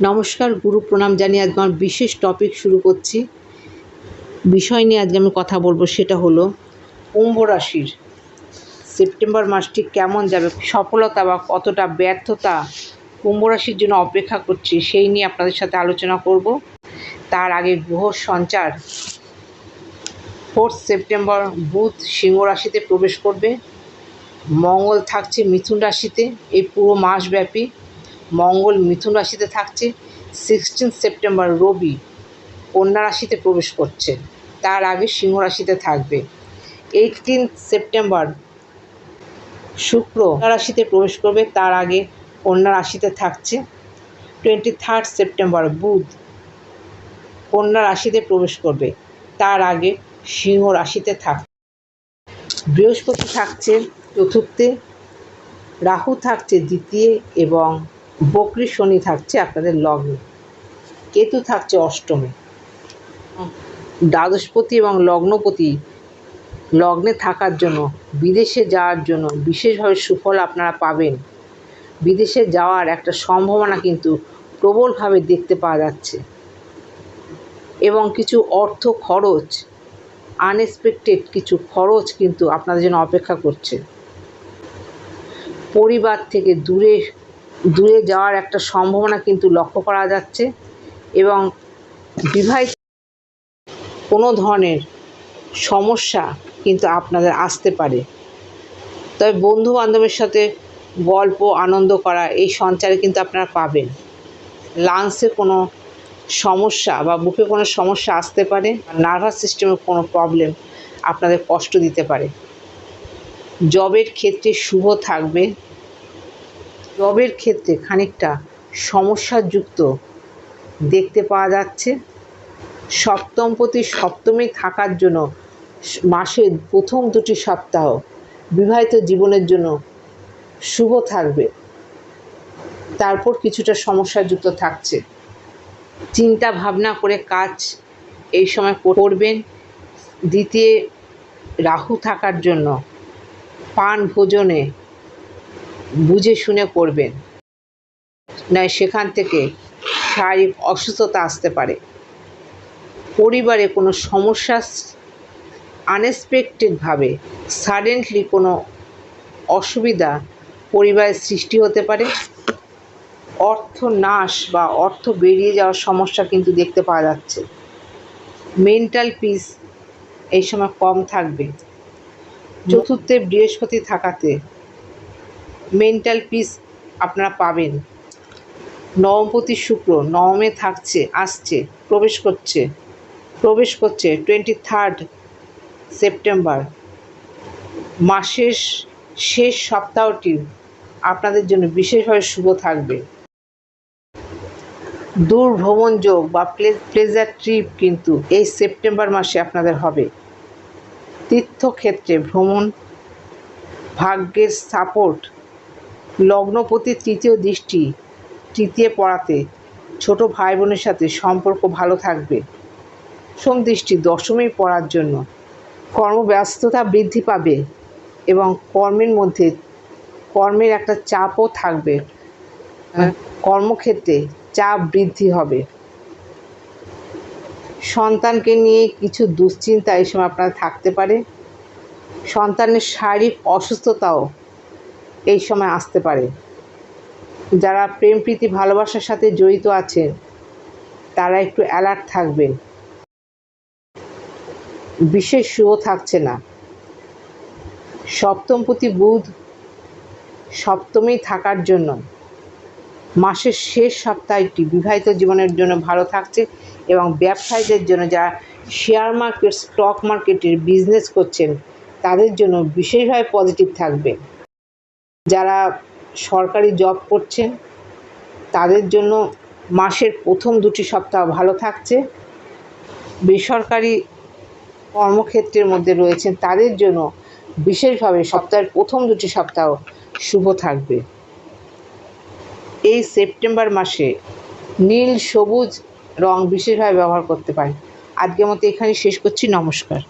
নমস্কার, গুরু প্রণাম জানিয়ে আজকে আমার বিশেষ টপিক শুরু করছি। বিষয় নিয়ে আজকে আমি কথা বলব, সেটা হলো কুম্ভ রাশির। সেপ্টেম্বর মাসটি কেমন যাবে, সফলতা বা কতটা ব্যর্থতা কুম্ভ রাশির জন্য অপেক্ষা করছি, সেই নিয়ে আপনাদের সাথে আলোচনা করব। তার আগে গ্রহ সঞ্চার। ফোর্থ সেপ্টেম্বর বুধ সিংহ রাশিতে প্রবেশ করবে। মঙ্গল থাকছে মিথুন রাশিতে, এই পুরো মাসব্যাপী। মঙ্গল মিথুন রাশিতে থাকছে সিক্সটিন সেপ্টেম্বর রবি কন্যা রাশিতে প্রবেশ করছে, তার আগে সিংহ রাশিতে থাকবে। এইটিন সেপ্টেম্বর শুক্র রাশিতে প্রবেশ করবে, তার আগে কন্যা রাশিতে থাকছে। টোয়েন্টি থার্ড সেপ্টেম্বর বুধ কন্যা রাশিতে প্রবেশ করবে, তার আগে সিংহ রাশিতে থাক বৃহস্পতি থাকছে চতুর্থে, রাহু থাকছে দ্বিতীয় এবং বকরি শনি থাকছে আপনাদের লগ্নে। কেতু থাকছে অষ্টমে। দ্বাদশপতি এবং লগ্নপতি লগ্নে থাকার জন্য, বিদেশে যাওয়ার জন্য বিশেষভাবে সুফল আপনারা পাবেন। বিদেশে যাওয়ার একটা সম্ভাবনা কিন্তু প্রবলভাবে দেখতে পাওয়া যাচ্ছে। এবং কিছু অর্থ খরচ আনএক্সপেক্টেড কিছু খরচ কিন্তু আপনাদের জন্য অপেক্ষা করছে। পরিবার থেকে দূরে দূরে যাওয়ার একটা সম্ভাবনা কিন্তু লক্ষ্য করা যাচ্ছে এবং বিবাহিত কোনো ধরনের সমস্যা কিন্তু আপনাদের আসতে পারে। তবে বন্ধু বান্ধবের সাথে গল্প, আনন্দ করা, এই সঞ্চারে কিন্তু আপনারা পাবেন। লাংসে কোনো সমস্যা বা বুকে কোনো সমস্যা আসতে পারে নার্ভাস সিস্টেমে কোনো প্রবলেম আপনাদের কষ্ট দিতে পারে। জবের ক্ষেত্রে শুভ থাকবে। জবের ক্ষেত্রে খানিকটা সমস্যাযুক্ত দেখতে পাওয়া যাচ্ছে। সপ্তমপতি সপ্তমে থাকার জন্য মাসের প্রথম দুটি সপ্তাহ বিবাহিত জীবনের জন্য শুভ থাকবে। তারপর কিছুটা সমস্যাযুক্ত থাকছে। চিন্তা ভাবনা করে কাজ এই সময় করবেন। দ্বিতীয় রাহু থাকার জন্য পান ভোজনে বুঝে শুনে করবেন নয় সেখান থেকে শারীরিক অসুস্থতা আসতে পারে। পরিবারে কোনো সমস্যা আনএক্সপেক্টেডভাবে সাডেনলি কোনো অসুবিধা পরিবারের সৃষ্টি হতে পারে। অর্থ নাশ বা অর্থ বেরিয়ে যাওয়ার সমস্যা কিন্তু দেখতে পাওয়া যাচ্ছে। মেন্টাল পিস এই সময় কম থাকবে। চতুর্থে বৃহস্পতি থাকাতে মেন্টাল পিস আপনারা পাবেন। নবমপতি শুক্র, নবমে থাকছে, আসছে, প্রবেশ করছে প্রবেশ করছে টোয়েন্টি থার্ড সেপ্টেম্বর মাসের শেষ সপ্তাহটি আপনাদের জন্য বিশেষভাবে শুভ থাকবে। দূর ভ্রমণ যোগ বা প্লেজার ট্রিপ কিন্তু এই সেপ্টেম্বর মাসে আপনাদের হবে। তীর্থক্ষেত্রে ভ্রমণ, ভাগ্যের সাপোর্ট লগ্নপতি তৃতীয় দৃষ্টি তৃতীয় পড়াতে ছোট ভাই বোনের সাথে সম্পর্ক ভালো থাকবে। সোম দৃষ্টি দশমী পড়ার জন্য। কর্মব্যস্ততা বৃদ্ধি পাবে এবং কর্মের মধ্যে কর্মের একটা চাপও থাকবে। কর্মক্ষেত্রে চাপ বৃদ্ধি হবে। সন্তানকে নিয়ে কিছু দুশ্চিন্তা এই সময় আপনার থাকতে পারে। সন্তানের শারীরিক অসুস্থতাও এই সময় আসতে পারে। যারা প্রেম প্রীতি ভালোবাসার সাথে জড়িত আছেন তারা একটু অ্যালার্ট থাকবেন। বিশেষ শুভ থাকছে না। সপ্তমপতি বুধ সপ্তমেই থাকার জন্য। মাসের শেষ সপ্তাহটি বিবাহিত জীবনের জন্য ভালো থাকছে এবং ব্যবসায়ীদের জন্য যারা শেয়ার মার্কেট স্টক মার্কেটের বিজনেস করছেন, তাদের জন্য বিশেষভাবে পজিটিভ থাকবে। যারা সরকারি জব করছেন, তাদের জন্য মাসের প্রথম দুটি সপ্তাহ ভালো থাকছে। বেসরকারি কর্মক্ষেত্রের মধ্যে রয়েছেন, তাদের জন্য বিশেষভাবে সপ্তাহের প্রথম দুটি সপ্তাহ শুভ থাকবে। এই সেপ্টেম্বর মাসে নীল, সবুজ রং বিশেষভাবে ব্যবহার করতে পারেন। আজকের মতো এখানে শেষ করছি, নমস্কার।